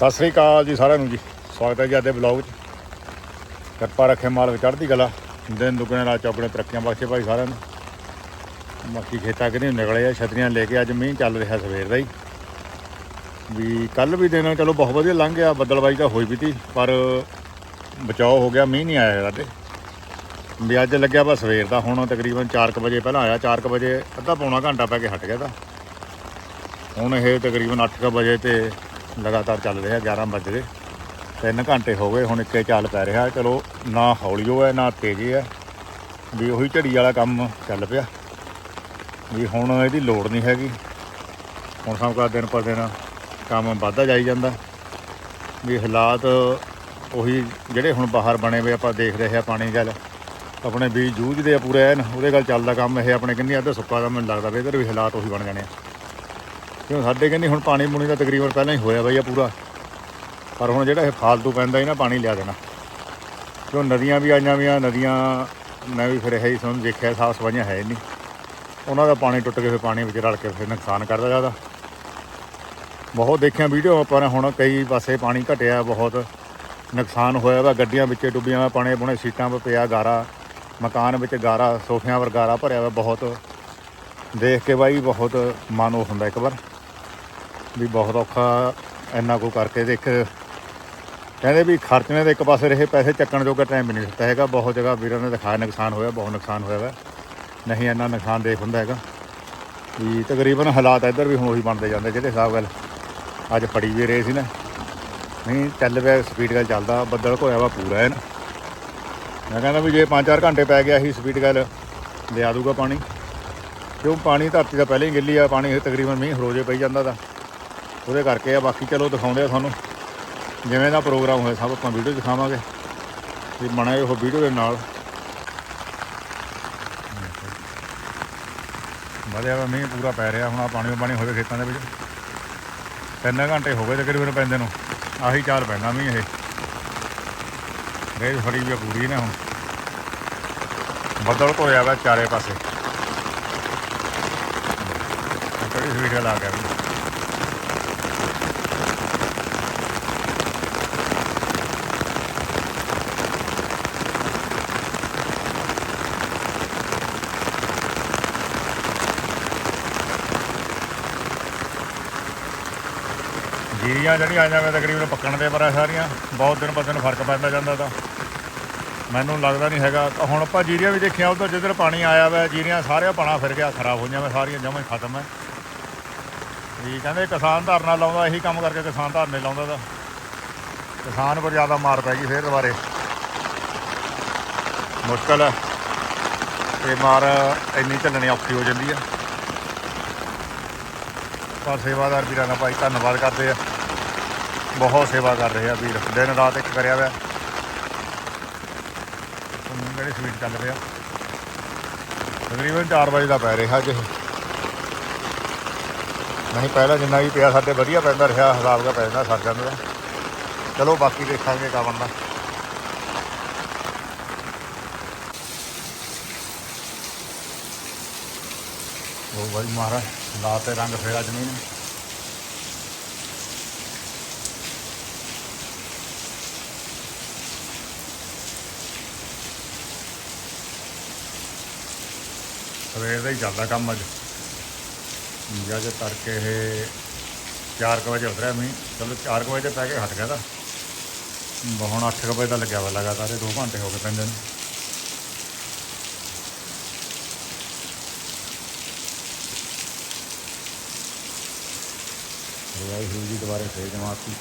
ਸਤਿ ਸ੍ਰੀ ਅਕਾਲ ਜੀ ਸਾਰਿਆਂ ਨੂੰ ਜੀ। ਸਵਾਗਤ ਹੈ ਜੀ ਅੱਜ ਦੇ ਵਲੌਗ 'ਚ। ਕਿਰਪਾ ਰੱਖੇ ਮਾਲਕ ਚੜ੍ਹਦੀ ਕਲਾ। ਦਿਨ ਦੁਗਣੇ ਰਾਤ ਚੌਗਣੇ ਤਰੱਕੀਆਂ ਬਖਸ਼ੇ ਭਾਈ ਸਾਰਿਆਂ ਨੂੰ। ਬਾਕੀ ਖੇਤਾਂ ਕਿਨੇ ਨਿਕਲੇ ਆ, ਛਤਰੀਆਂ ਲੈ ਕੇ ਅੱਜ ਮੀਂਹ ਚੱਲ ਰਿਹਾ ਸਵੇਰ ਦਾ ਹੀ। ਵੀ ਕੱਲ ਵੀ ਦਿਨ ਚਲੋ ਬਹੁਤ ਵਧੀਆ ਲੰਘ ਗਿਆ ਬੱਦਲਬਾਈ ਤਾਂ ਹੋਈ ਵੀ ਤੀ, ਪਰ ਬਚਾਓ ਹੋ ਗਿਆ, ਮੀਂਹ ਨਹੀਂ ਆਇਆ ਸਾਡੇ ਵੀ ਅੱਜ ਲੱਗਿਆ ਵਾ ਸਵੇਰ ਦਾ, ਹੁਣ ਤਕਰੀਬਨ 4:00 ਵਜੇ ਪਹਿਲਾਂ ਆਇਆ 4:00 ਵਜੇ ਅੱਧਾ ਪੌਣਾ ਘੰਟਾ ਪੈ ਕੇ ਹਟ ਗਿਆ ਤਾਂ। ਹੁਣ ਇਹ ਤਕਰੀਬਨ 8:00 ਵਜੇ ਤੇ ਲਗਾਤਾਰ ਚੱਲ ਰਿਹਾ 11 ਵਜੇ ਤਿੰਨ ਘੰਟੇ ਹੋ ਗਏ, ਹੁਣ ਇੱਕੇ ਚੱਲ ਪੈ ਰਿਹਾ। ਚਲੋ, ਨਾ ਹੌਲੀ ਹੋਇਆ ਨਾ ਤੇਜ਼ ਹੈ। ਵੀ ਉਹੀ ਝੜੀ ਵਾਲਾ ਕੰਮ ਚੱਲ ਪਿਆ। ਵੀ ਹੁਣ ਇਹਦੀ ਲੋੜ ਨਹੀਂ ਹੈਗੀ। ਹੁਣ ਸਭ ਕਾ ਦਿਨ ਪਰ ਦਿਨ ਕੰਮ ਵੱਧਦਾ ਜਾਈ ਜਾਂਦਾ। ਵੀ ਹਾਲਾਤ ਉਹੀ ਜਿਹੜੇ ਹੁਣ ਬਾਹਰ ਬਣੇ ਹੋਏ ਆਪਾਂ ਦੇਖ ਰਹੇ ਆ ਪਾਣੀ ਗੱਲ ਆਪਣੇ ਬੀਜ ਜੂਝਦੇ ਆ ਪੂਰੇ ਐਨ। ਉਹਦੇ ਗੱਲ ਚੱਲਦਾ ਕੰਮ ਇਹ ਆਪਣੇ ਕਿੰਨੀ ਅੱਧਾ ਸੁੱਕਾ ਦਾ ਮੈਨੂੰ ਲੱਗਦਾ ਵੀ ਇਧਰ ਵੀ ਹਾਲਾਤ ਉਹੀ ਬਣ ਜਾਣੇ ਆ। ਕਿਉਂ ਸਾਡੇ ਕਹਿੰਦੀ ਹੁਣ ਪਾਣੀ ਪੂਣੀ ਦਾ ਤਕਰੀਬਨ ਪਹਿਲਾਂ ਹੀ ਹੋਇਆ ਬਈ ਆ ਪੂਰਾ। ਪਰ ਹੁਣ ਜਿਹੜਾ ਇਹ ਫਾਲਤੂ ਪੈਂਦਾ ਹੀ ਨਾ, ਪਾਣੀ ਲਿਆ ਦੇਣਾ। ਕਿਉਂ ਨਦੀਆਂ ਵੀ ਆਈਆਂ ਵੀਆਂ ਨਦੀਆਂ ਮੈਂ ਵੀ ਫਿਰ ਇਹ ਹੀ ਤੁਹਾਨੂੰ ਦੇਖਿਆ, ਸਾਫ਼ ਸਫਾਈਆਂ ਹੈ ਹੀ ਨਹੀਂ। ਉਹਨਾਂ ਦਾ ਪਾਣੀ ਟੁੱਟ ਕੇ ਫਿਰ ਪਾਣੀ ਵਿੱਚ ਰਲ ਕੇ ਫਿਰ ਨੁਕਸਾਨ ਕਰਦਾ ਜ਼ਿਆਦਾ। ਬਹੁਤ ਦੇਖਿਆ ਵੀਡੀਓ, ਪਰ ਹੁਣ ਕਈ ਪਾਸੇ ਪਾਣੀ ਘਟਿਆ, ਬਹੁਤ ਨੁਕਸਾਨ ਹੋਇਆ ਵਾ। ਗੱਡੀਆਂ ਵਿੱਚ ਡੁੱਬੀਆਂ ਵਾ, ਪਾਣੀ ਪੁਣੇ, ਸੀਟਾਂ 'ਤੇ ਪਿਆ, ਗਾਰਾ, ਮਕਾਨ ਵਿੱਚ ਗਾਰਾ, ਸੋਫਿਆਂ ਵਰ ਗਾਰਾ ਭਰਿਆ ਵਾ, ਬਹੁਤ। ਦੇਖ ਕੇ ਬਾਈ ਬਹੁਤ ਮਨ ਉਹ ਹੁੰਦਾ ਇੱਕ ਵਾਰ। ਵੀ ਬਹੁਤ ਔਖਾ ਇੰਨਾ ਕੋ ਕਰਕੇ ਦੇਖ ਕਹਿੰਦੇ ਵੀ ਖਰਚਣੇ ਦੇ ਇੱਕ ਪਾਸੇ ਰਹੇ, ਪੈਸੇ ਚੱਕਣ ਜੋਗਾ ਟਾਈਮ ਵੀ ਨਹੀਂ ਦਿੱਤਾ ਹੈਗਾ। ਬਹੁਤ ਜਗ੍ਹਾ ਵੀਰਾਂ ਨੇ ਦਿਖਾਇਆ ਨੁਕਸਾਨ ਹੋਇਆ, ਬਹੁਤ ਨੁਕਸਾਨ ਹੋਇਆ ਵਾ। ਨਹੀਂ ਇੰਨਾ ਨੁਕਸਾਨ ਦੇਖ ਹੁੰਦਾ ਹੈਗਾ। ਵੀ ਤਕਰੀਬਨ ਹਾਲਾਤ ਇੱਧਰ ਵੀ ਹੁਣ ਉਹੀ ਬਣਦੇ ਜਾਂਦੇ ਜਿਹੜੇ ਹਿਸਾਬ ਗੱਲ ਅੱਜ ਫੜੀ ਵੀ ਰਹੇ ਸੀ ਨਾ। ਨਹੀਂ, ਚੱਲ ਪਿਆ ਸਪੀਡ ਗੱਲ ਚੱਲਦਾ, ਬੱਦਲ ਘੋਇਆ ਵਾ ਪੂਰਾ ਹੈ ਨਾ ਮੈਂ ਕਹਿੰਦਾ ਵੀ ਜੇ 5-4 ਘੰਟੇ ਪੈ ਗਿਆ ਸੀ ਸਪੀਡ ਗੱਲ ਲਿਆ ਦੂਗਾ ਪਾਣੀ। ਕਿਉਂ? ਪਾਣੀ ਧਰਤੀ ਦਾ ਪਹਿਲਾਂ ਹੀ ਗਿੱਲੀ ਆ, ਪਾਣੀ ਤਕਰੀਬਨ ਮੀਂਹ ਰੋਜ਼ੇ ਪਈ ਜਾਂਦਾ ਦਾ ਉਹਦੇ ਕਰਕੇ ਆ, ਬਾਕੀ ਚਲੋ ਦਿਖਾਉਂਦੇ ਆ ਤੁਹਾਨੂੰ। ਜਿਵੇਂ ਦਾ ਪ੍ਰੋਗਰਾਮ ਹੋਇਆ, ਸਭ ਆਪਾਂ ਵੀਡੀਓ ਦਿਖਾਵਾਂਗੇ। ਤੇ ਬਣਾਏ ਉਹ ਵੀਡੀਓ ਦੇ ਨਾਲ। ਵਧੀਆ ਵਾ ਮੀਂਹ ਪੂਰਾ ਪੈ ਰਿਹਾ, ਹੁਣ ਆ ਪਾਣੀ ਪਾਣੀ ਹੋਵੇ ਖੇਤਾਂ ਦੇ ਵਿੱਚ। ਤਿੰਨ ਘੰਟੇ ਹੋ ਗਏ ਤਕਰੀਬਨ ਪੈਂਦੇ ਨੂੰ। ਆਹੀ ਚਾਲ ਪੈਂਦਾ ਮੀਂਹ ਇਹ। ਰੇਜ ਫੜੀ ਵੀ ਪੂਰੀ ਨੇ ਹੁਣ। ਬੱਦਲ ਧੋਇਆ ਵਾ ਚਾਰੇ ਪਾਸੇ। ਕਿਹੜੀ ਸਵੀਟ ਲਾ ਕੇ ਜੀਰੀਆਂ ਜਿਹੜੀਆਂ ਆਈਆਂ ਵੇ ਤਕਰੀਬਨ ਪੱਕਣ ਦੇ ਪਰ ਆ ਸਾਰੀਆਂ, ਬਹੁਤ ਦਿਨ ਪਰ ਦਿਨ ਫ਼ਰਕ ਪੈਂਦਾ ਜਾਂਦਾ ਤਾਂ। ਮੈਨੂੰ ਲੱਗਦਾ ਨਹੀਂ ਹੈਗਾ। ਤਾਂ ਹੁਣ ਆਪਾਂ ਜੀਰੀਆਂ ਵੀ ਦੇਖਿਆ, ਉਧਰ ਜਿੱਧਰ ਪਾਣੀ ਆਇਆ ਵਾ, ਜੀਰੀਆਂ ਸਾਰਿਆਂ ਪਾਣਾ ਫਿਰ ਗਿਆ, ਖਰਾਬ ਹੋਈਆਂ ਵਾ, ਸਾਰੀਆਂ ਜਮਾਂ ਖਤਮ ਹੈ ਵੀ ਕਹਿੰਦੇ ਕਿਸਾਨ ਧਰਨਾ ਲਾਉਂਦਾ, ਇਹੀ ਕੰਮ ਕਰਕੇ ਕਿਸਾਨ ਧਰਨੇ ਲਾਉਂਦਾ ਤਾਂ। ਕਿਸਾਨ ਪਰ ਜ਼ਿਆਦਾ ਮਾਰ ਪੈ ਗਈ ਫੇਰ ਦੁਬਾਰੇ। ਮੁਸ਼ਕਲ ਹੈ ਤੇ ਮਾਰ ਇੰਨੀ ਝੱਲਣੀ ਔਖੀ ਹੋ ਜਾਂਦੀ ਹੈ ਪਰ ਸੇਵਾਦਾਰ ਵੀਰਾਂ ਦਾ ਭਾਈ ਧੰਨਵਾਦ ਕਰਦੇ ਆ। ਬਹੁਤ ਸੇਵਾ ਕਰ ਰਹੇ ਆ ਵੀਰ। ਦਿਨ ਰਾਤ ਇੱਕ ਕਰਿਆ ਹੋਇਆ। ਤੁਹਾਨੂੰ ਕਿਹੜੀ ਸਵੀਟ ਚੱਲ ਰਿਹਾ? ਤਕਰੀਬਨ 4 ਵਜੇ ਦਾ ਪੈ ਰਿਹਾ ਅੱਜ ਇਹ। ਨਹੀਂ, ਪਹਿਲਾਂ ਜਿੰਨਾ ਵੀ ਪਿਆ, ਸਾਡੇ ਵਧੀਆ ਪੈਂਦਾ ਰਿਹਾ। ਹਿਸਾਬ ਦਾ ਪੈ ਜਾਂਦਾ ਸਰ ਜਾਂਦਾ ਚਲੋ, ਬਾਕੀ ਦੇਖਾਂਗੇ ਕਾ ਬਣਦਾ ਉਹ ਭਾਈ ਮਹਾਰਾਜ, ਲਾ ਤੇ ਰੰਗ ਫੇਰਾ ਜ਼ਮੀਨ। ਸਵੇਰ ਦਾ ਹੀ ਚੱਲਦਾ ਕੰਮ ਅੱਜ। ਜਦ ਤੜਕੇ ਇਹ 4 ਵਜੇ ਉਤਰਿਆ ਮੀਂਹ। ਚਲੋ 4 ਵਜੇ ਤੇ ਪੈ ਕੇ ਹਟ ਗਿਆ ਤਾਂ। ਹੁਣ 8 ਵਜੇ ਦਾ ਲੱਗਿਆ ਵਾ ਲਗਾਤਾਰ, ਇਹ 2 ਘੰਟੇ ਹੋ ਗਏ ਪੈਂਦੇ ਨੂੰ। ਵਾਹਿਗੁਰੂ ਜੀ ਦੁਬਾਰੇ ਫੇਰ ਜਮਾਤੀ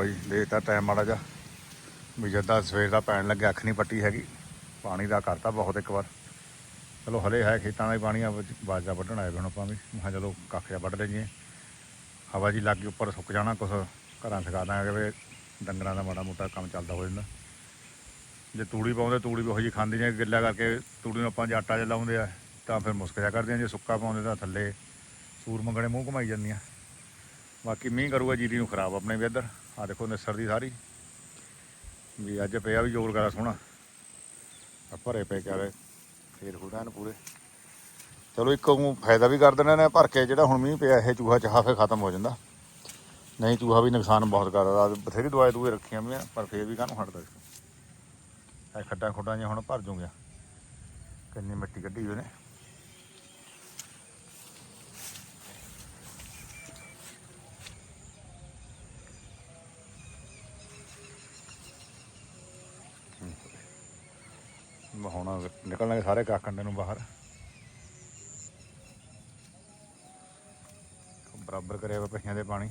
ਬਾਈ ਦੇ ਟਾਈਮ ਮਾੜਾ ਜਾ ਵੀ ਜਦਾਂ ਸਵੇਰ ਦਾ ਪੈਣ ਲੱਗਿਆ, ਅੱਖ ਨਹੀਂ ਪੱਟੀ ਹੈਗੀ। ਪਾਣੀ ਦਾ ਕਰਤਾ ਬਹੁਤ ਇੱਕ ਵਾਰ। ਚਲੋ ਹਲੇ ਹੈ ਖੇਤਾਂ ਦਾ ਹੀ ਪਾਣੀ ਆ ਬਾਜਾ ਵੱਢਣ ਆਏ ਵੀ ਹੁਣ ਆਪਾਂ ਵੀ। ਮੈਂ ਕਿਹਾ ਚਲੋ ਕੱਖ ਜਿਹਾ ਵੱਢ ਲਈਏ ਹਵਾ ਜੀ ਲੱਗ ਗਈ, ਉੱਪਰ ਸੁੱਕ ਜਾਣਾ ਕੁਛ। ਘਰਾਂ ਸਿਖਾ ਦਾਂਗੇ ਵੀ ਡੰਗਰਾਂ ਦਾ ਮਾੜਾ ਮੋਟਾ ਕੰਮ ਚੱਲਦਾ ਹੋ ਜਾਂਦਾ। ਜੇ ਤੂੜੀ ਪਾਉਂਦੇ, ਤੂੜੀ ਵੀ ਉਹ ਜਿਹੀ ਖਾਂਦੀ ਨੇ ਗਿੱਲਾ ਕਰਕੇ ਤੂੜੀ ਨੂੰ ਆਪਾਂ ਜੇ ਆਟਾ ਜਿਹਾ ਲਾਉਂਦੇ ਆ, ਤਾਂ ਫਿਰ ਮੁਸਕ ਕਰਦੇ ਆ। ਜੇ ਸੁੱਕਾ ਪਾਉਂਦੇ ਤਾਂ ਥੱਲੇ ਸੂਰ ਮੰਗਣੇ ਮੂੰਹ ਘਮਾਈ ਜਾਂਦੀਆਂ। ਬਾਕੀ ਮੀਂਹ ਕਰੂਗਾ, ਜੀਰੀ ਨੂੰ ਖਰਾਬ ਆਪਣੇ ਵੀ ਇੱਧਰ। ਆ ਦੇਖੋ ਨਿਸਰ ਦੀ ਸਾਰੀ। ਵੀ ਅੱਜ ਪਿਆ ਵੀ ਜੋਰ ਕਰਾ ਸੋਹਣਾ। ਆ ਭਰੇ ਪਏ ਕਿਆਰੇ। ਫੇਰ ਹੋਣਾ ਨੇ ਪੂਰੇ। ਚਲੋ ਇੱਕ ਨੂੰ ਫਾਇਦਾ ਵੀ ਕਰ ਦਿੰਦੇ ਨੇ ਭਰ ਕੇ, ਜਿਹੜਾ ਹੁਣ ਮੀਂਹ ਪਿਆ, ਇਹ ਚੂਹਾ ਚਾਹਾ ਫੇ ਖਤਮ ਹੋ ਜਾਂਦਾ। ਨਹੀਂ ਚੂਹਾ ਵੀ ਨੁਕਸਾਨ ਬਹੁਤ ਕਰਦਾ ਬਥੇਰੀ ਦਵਾਈ ਦੂਏ ਰੱਖੀਆਂ ਵੀ ਪਰ ਫੇਰ ਵੀ ਕਾਹਨੂੰ ਹਟਦਾ ਇਹ ਖੱਡਾਂ ਖੁੱਡਾਂ ਜਿਹੀਆਂ ਹੁਣ ਭਰ ਜੂਗੀਆਂ। ਕਿੰਨੀ ਮਿੱਟੀ ਕੱਢੀ ਉਹਨੇ ਨੇ ਹੁਣ ਨਿਕਲਣਗੇ ਸਾਰੇ ਕਾਕੰਡੇ ਨੂੰ ਬਾਹਰ। ਬਰਾਬਰ ਕਰਿਆ ਪਹੀਆਂ ਦੇ ਪਾਣੀ।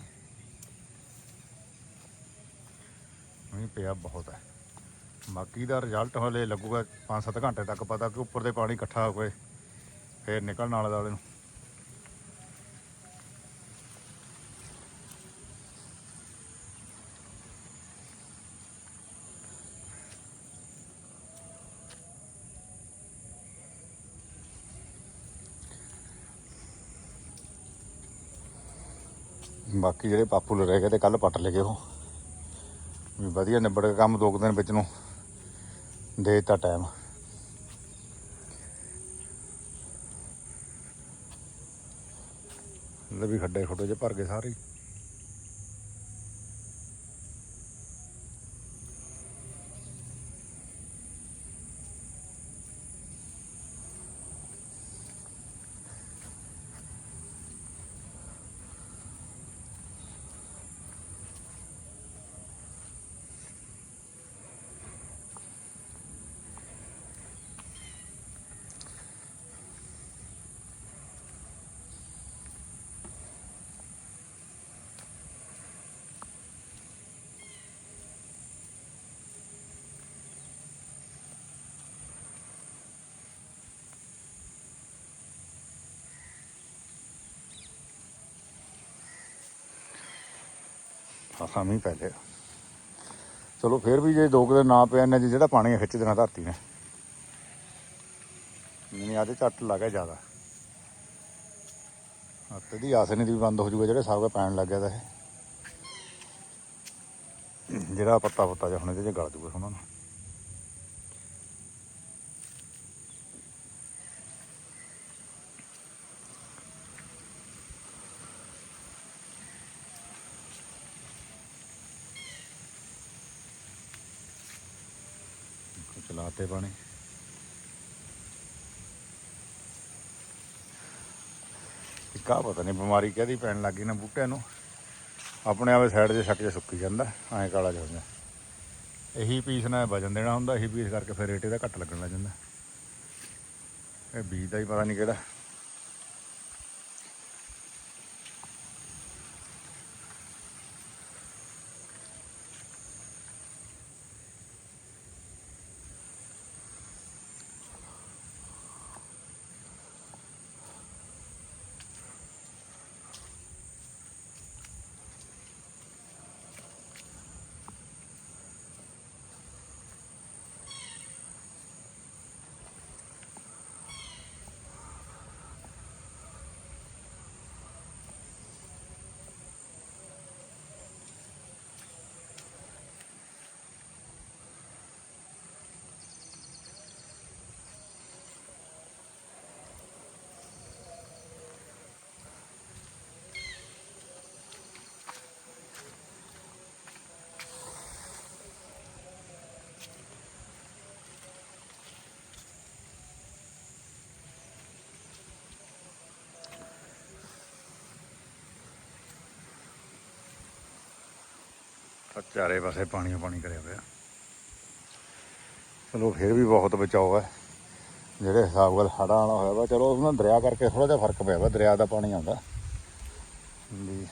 ਨਹੀਂ ਪਿਆ ਬਹੁਤ ਹੈ। ਬਾਕੀ ਦਾ ਰਿਜ਼ਲਟ ਹਲੇ ਲੱਗੂਗਾ 5-7 ਘੰਟੇ ਤੱਕ, ਪਤਾ ਕਿ ਉੱਪਰ ਦੇ ਪਾਣੀ ਇਕੱਠਾ ਹੋ ਕੇ ਫੇਰ ਨਿਕਲਣ ਵਾਲੇ ਦਾਲੇ ਨੂੰ। ਬਾਕੀ ਜਿਹੜੇ ਪਾਪੂਲਰ ਰਹਿ ਗਏ ਤੇ ਕੱਲ ਪੱਟ ਲਏ ਗਏ ਉਹ। ਵੀ ਵਧੀਆ ਨਿਬੜ ਕੇ ਕੰਮ ਦੋ ਕੁ ਦਿਨ ਵਿੱਚ ਨੂੰ ਦੇ ਦਿੱਤਾ ਟਾਈਮ ਲੈ ਵੀ ਖੱਡੇ ਖੁੱਡੇ ਚ ਭਰ ਗਏ ਸਾਰੇ। ਹੀ। ਮੀਂਹ ਪੈ ਲਿਆ। ਚਲੋ ਫਿਰ ਵੀ ਜੇ ਦੋ ਕੁ ਦਿਨ ਨਾ ਪਿਆ ਇੰਨੇ ਜਿਹੜਾ ਪਾਣੀ ਖਿੱਚ ਦੇਣਾ ਧਰਤੀ ਨੇ। ਨਹੀਂ ਆਦੇ ਝੱਟ ਲੱਗਾ ਜ਼ਿਆਦਾ। ਹੱਤੇ ਦੀ ਆਸ ਨਹੀਂ ਦੀ ਬੰਦ ਹੋ ਜੂਗਾ, ਜਿਹੜੇ ਸਾਬ ਪੈਣ ਲੱਗ ਗਿਆ ਤਾਂ ਇਹ। ਜਿਹੜਾ ਪੱਤਾ ਪੱਤਾ ਜਿਹਾ ਹੁਣ ਇਹਦੇ 'ਚ ਗਲ ਜੂਗਾ ਉਹਨਾਂ ਨੂੰ। ਚਲਾਤੇ ਪਾਣੀ। ਕਾ ਪਤਾ ਨਹੀਂ ਬਿਮਾਰੀ ਕਾਹਦੀ ਪੈਣ ਲੱਗੀ ਨਾ ਬੂਟਿਆਂ ਨੂੰ। ਆਪਣੇ ਆਪੇ ਸਾਈਡ ਦੇ ਛੱਕ ਜੇ ਸੁੱਕੀ ਜਾਂਦਾ, ਐਂ ਕਾਲਾ ਜਿਹਾ ਹੋ ਇਹੀ ਪੀਸ ਨਾਲ ਵਜਨ ਦੇਣਾ ਹੁੰਦਾ, ਇਹੀ ਪੀਸ ਕਰਕੇ ਫਿਰ ਰੇਟੇ ਦਾ ਘੱਟ ਲੱਗਣ ਲੱਗ ਜਾਂਦਾ। ਇਹ ਬੀਜ ਦਾ ਹੀ ਪਤਾ ਨਹੀਂ ਕਿਹੜਾ। ਚਾਰੇ ਪਾਸੇ ਪਾਣੀ ਪਾਣੀ ਕਰਿਆ ਪਿਆ। ਚਲੋ ਫਿਰ ਵੀ ਬਹੁਤ ਬਚਾਓ ਹੈ। ਜਿਹੜੇ ਹਿਸਾਬ ਨਾਲ ਹੜਾ ਆਣਾ ਹੋਇਆ ਵਾ, ਚਲੋ ਉਹਨਾਂ ਦਰਿਆ ਕਰਕੇ ਥੋੜਾ ਜਿਹਾ ਫ਼ਰਕ ਪਿਆ ਵਾ, ਦਰਿਆ ਦਾ ਪਾਣੀ ਆਉਂਦਾ। ਵੀ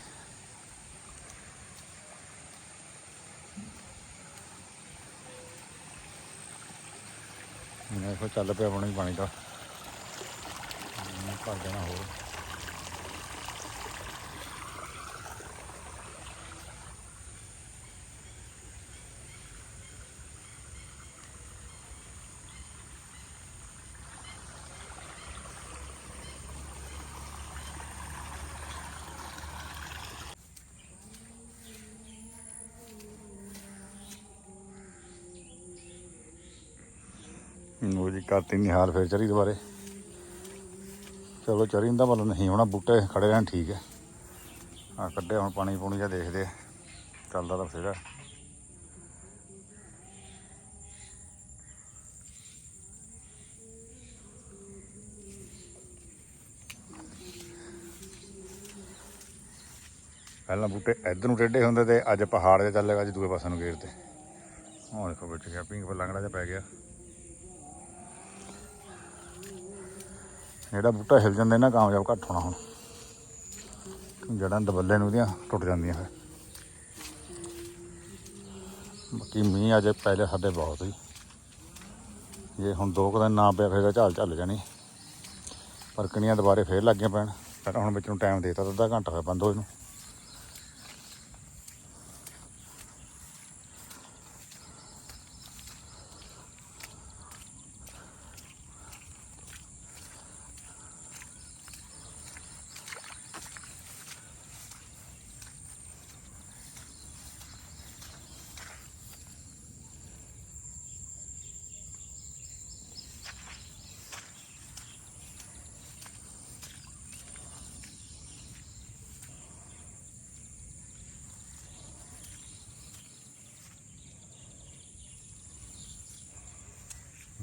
ਮੈਨੂੰ ਇਹ ਚੱਲ ਪਿਆ ਪਾਣੀ ਪਾਣੀ ਦਾ। ਭਰ ਦੇਣਾ ਹੋਰ। ਉਹ ਜੀ, ਕਰਤੀ ਨਹੀਂ ਹਾਲ ਫੇਰ ਚਰੀ ਦੁਬਾਰੇ। ਚਲੋ ਚਰੀ ਦਾ ਮਤਲਬ ਨਹੀਂ ਹੋਣਾ, ਬੂਟੇ ਖੜੇ ਰਹਿਣ ਠੀਕ ਹੈ। ਆ ਕੱਢਿਆ ਹੁਣ ਪਾਣੀ ਪੂਣੀ ਜਾਂ ਦੇਖਦੇ ਚੱਲਦਾ ਤਾਂ ਫੇਰ ਪਹਿਲਾਂ ਬੂਟੇ ਇੱਧਰ ਨੂੰ ਟੇਢੇ ਹੁੰਦੇ ਤੇ ਅੱਜ ਪਹਾੜ ਤੇ ਚੱਲੇਗਾ ਅੱਜ ਦੂਏ ਪਾਸੇ ਨੂੰ ਗੇਰ ਤੇ। ਹੁਣ ਦੇਖੋ ਵਿੱਚ ਗਿਆ, ਪਿੰਕ ਪਰ ਲੰਗੜਾ ਜਿਹਾ ਪੈ ਗਿਆ। ਜਿਹੜਾ ਬੂਟਾ ਹਿਲ ਜਾਂਦਾ, ਇਹਨਾਂ ਕਾਮਯਾਬ ਘੱਟ ਹੋਣਾ ਹੁਣ। ਜੜਾਂ ਦਬੱਲੇ ਨੂੰ ਉਹਦੀਆਂ ਟੁੱਟ ਜਾਂਦੀਆਂ ਫਿਰ। ਬਾਕੀ ਮੀਂਹ ਅੱਜ ਪਹਿਲੇ ਸਾਡੇ ਬਹੁਤ ਹੀ ਜੇ ਹੁਣ ਦੋ ਕੁ ਦਿਨ ਨਾ ਪਿਆ, ਫਿਰ ਤਾਂ ਝਾਲ ਝੱਲ ਜਾਣੀ। ਪਰ ਕਣੀਆਂ ਦੁਬਾਰੇ ਫੇਰ ਲੱਗੀਆਂ ਪੈਣ। ਪਹਿਲਾਂ ਹੁਣ ਵਿੱਚ ਨੂੰ ਟਾਈਮ ਦੇਤਾ, ਤਾਂ ਅੱਧਾ ਘੰਟਾ ਹੋਇਆ ਬੰਦ ਹੋਏ ਨੂੰ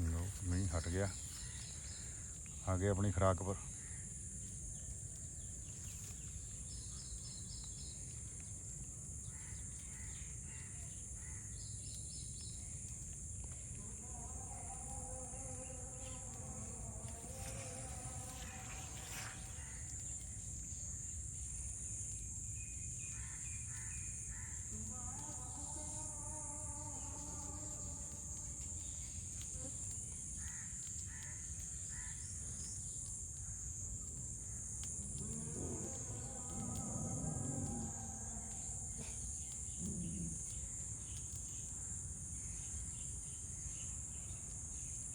ਲਓ ਮੀਂਹ ਹਟ ਗਿਆ। ਆ ਗਏ ਆਪਣੀ ਖਰਾਕ ਪਰ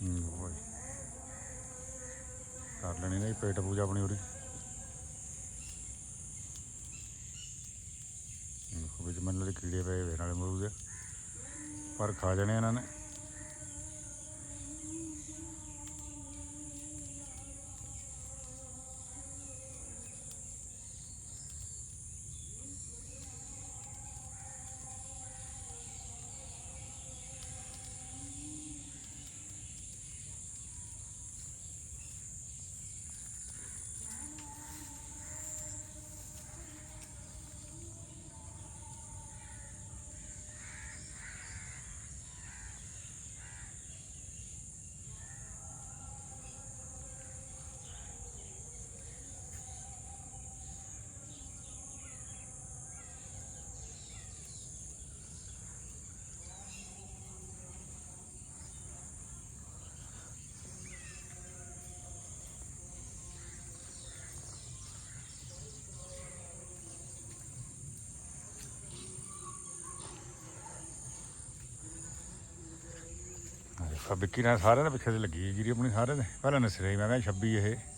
ਹੂੰ ਓਏ ਕਰ ਪੇਟ ਪੂਜਾ ਆਪਣੀ ਉਰੀ। ਦੇਖੋ ਵਿੱਚ ਮੰਨ ਲਓ ਕੀੜੇ ਪਏ ਵੇ ਨਾਲੇ ਮਰੂ ਦੇ ਪਰ ਖਾ ਜਾਣੇ ਇਹਨਾਂ ਨੇ। ਆਹ ਵਿੱਕੀ ਨਾਲ ਸਾਰਿਆਂ ਦੇ ਪਿੱਛੇ ਤੇ ਲੱਗੀ ਹੈ, ਜਿਹੜੀ ਆਪਣੀ ਸਾਰਿਆਂ ਦੇ। ਪਹਿਲਾਂ ਨਸਰੇ ਮੈਂ ਕਿਹਾ 26 ਇਹ।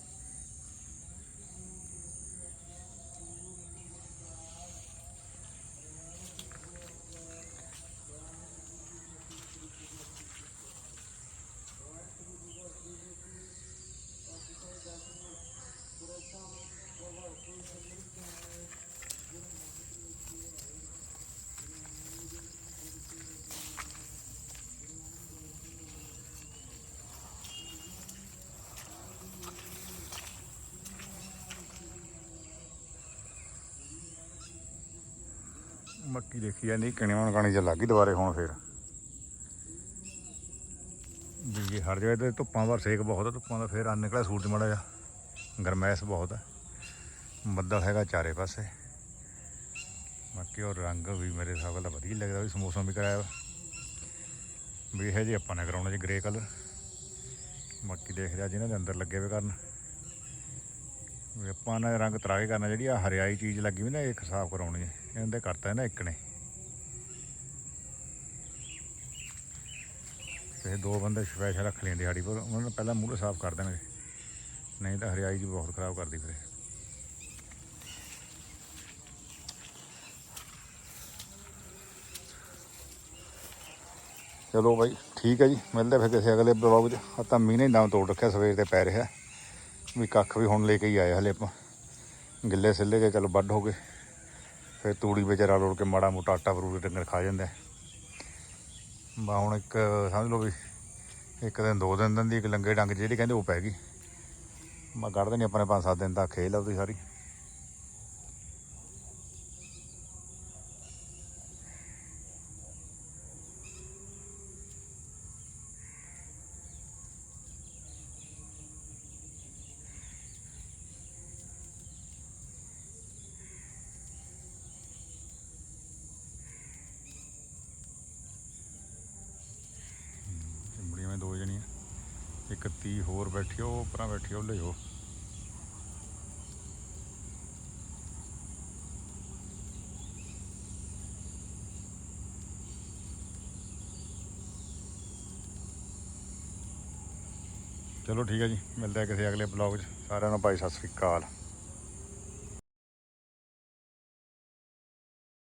ਮੱਕੀ ਦੇਖੀ ਜਾਂਦੀ ਕਿਣੀਆਂ ਕਾਣੀ ਚ ਲੱਗ ਗਈ ਦੁਬਾਰੇ ਹੁਣ ਫੇਰ। ਵੀ ਜੇ ਹਰ ਜਗ੍ਹਾ ਤੇ ਧੁੱਪਾਂ ਪਰ ਸੇਕ ਬਹੁਤ ਆ, ਧੁੱਪਾਂ ਦਾ ਫੇਰ ਅੰਨ ਨਿਕਲਿਆ ਸੂਰਜ ਮਾੜਾ ਜਿਹਾ, ਗਰਮੈਸ਼ ਬਹੁਤ ਆ। ਬੱਦਲ ਹੈਗਾ ਚਾਰੇ ਪਾਸੇ। ਬਾਕੀ ਉਹ ਰੰਗ ਵੀ ਮੇਰੇ ਹਿਸਾਬ ਨਾਲ ਵਧੀਆ ਲੱਗਦਾ ਵੀ ਸਮੋਸਾ ਵੀ ਕਰਾਇਆ ਵੀ। ਇਹ ਜੀ ਆਪਾਂ ਨੇ ਕਰਾਉਣਾ ਜੀ ਗ੍ਰੇ ਕਲਰ। ਬਾਕੀ ਦੇਖ ਰਿਹਾ ਜਿਹਨਾਂ ਦੇ ਅੰਦਰ ਲੱਗੇ ਵੇ ਕਰਨ। ਆਪਾਂ ਨੇ ਰੰਗ ਤਰਾ ਕੇ ਕਰਨਾ, ਜਿਹੜੀ ਆ ਹਰਿਆਈ ਚੀਜ਼ ਲੱਗੀ ਵੀ ਨਾ, ਇਹ ਸਾਫ਼ ਕਰਾਉਣੀ ਹੈ। ਇਹਦੇ ਕਰਤਾ ਨਾ ਇੱਕ ਨੇ। ਤੇ ਦੋ ਬੰਦੇ ਸਪੈਸ਼ਲ ਰੱਖ ਲੈਂਦੇ ਹਾੜੀ ਪਰ, ਉਹਨਾਂ ਨੂੰ ਪਹਿਲਾਂ ਮੂਹਰੇ ਸਾਫ਼ ਕਰ ਦੇਣਗੇ। ਨਹੀਂ ਤਾਂ ਹਰਿਆਈ ਜੀ ਬਹੁਤ ਖਰਾਬ ਕਰਦੀ ਫਿਰ। ਇਹ। ਚਲੋ ਬਾਈ, ਠੀਕ ਹੈ ਜੀ, ਮਿਲਦੇ ਫਿਰ ਕਿਸੇ ਅਗਲੇ ਬਲੌਗ 'ਚ। ਆ ਤਾਂ ਮੀਂਹ ਨੇ ਦਮ ਤੋੜ ਰੱਖਿਆ, ਸਵੇਰ ਤੇ ਪੈ ਰਿਹਾ। ਵੀ ਕੱਖ ਵੀ ਹੁਣ ਲੈ ਕੇ ਹੀ ਆਏ ਹਲੇ ਆਪਾਂ। ਗਿੱਲੇ ਸਿੱਲੇ ਜੇ ਚਲੋ ਵੱਢ ਹੋ ਗਏ। ਫਿਰ ਤੂੜੀ ਵਿੱਚ ਰਲ ਰੋੜ ਕੇ ਮਾੜਾ ਮੋਟਾ ਆਟਾ ਫਰੂਟ ਡੰਗਰ ਖਾ ਜਾਂਦੇ ਬਾ ਹੁਣ ਇੱਕ ਸਮਝ ਲਓ ਵੀ ਇੱਕ ਦਿਨ, ਦੋ ਦਿਨ ਦਿਨ ਦੀ ਇੱਕ ਲੰਗੇ ਡੰਗ ਜਿਹੜੀ ਕਹਿੰਦੇ ਉਹ ਪੈ ਗਈ। ਮੈਂ ਕੱਢ ਦੇਣੀ ਆਪਣੇ ਪੰਜ ਸੱਤ ਦਿਨ ਤੱਕ, ਖੇਲ ਉਹਦੀ ਸਾਰੀ ਚਿੰਬੜੀਆਂ ਵਿੱਚ ਦੋ ਜਣੀਆਂ ਇੱਕ ਤੀ ਹੋਰ ਬੈਠੀ ਉਹ ਪਰਾਂ ਬੈਠੀ ਉਹ ਲਿਓ ਚਲੋ ਠੀਕ ਹੈ ਜੀ, ਮਿਲਦੇ ਆ ਕਿਸੇ ਅਗਲੇ ਬਲੌਗ 'ਚ। ਸਾਰਿਆਂ ਨੂੰ ਭਾਈ, ਸਤਿ ਸ੍ਰੀ ਅਕਾਲ।